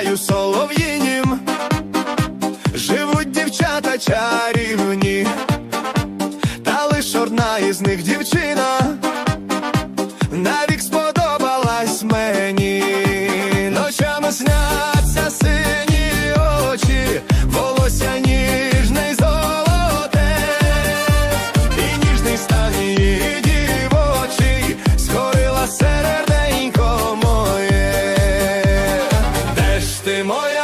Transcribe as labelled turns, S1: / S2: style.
S1: краю солов'їнім. Живуть дівчата чарівні, та лиш одна із них moja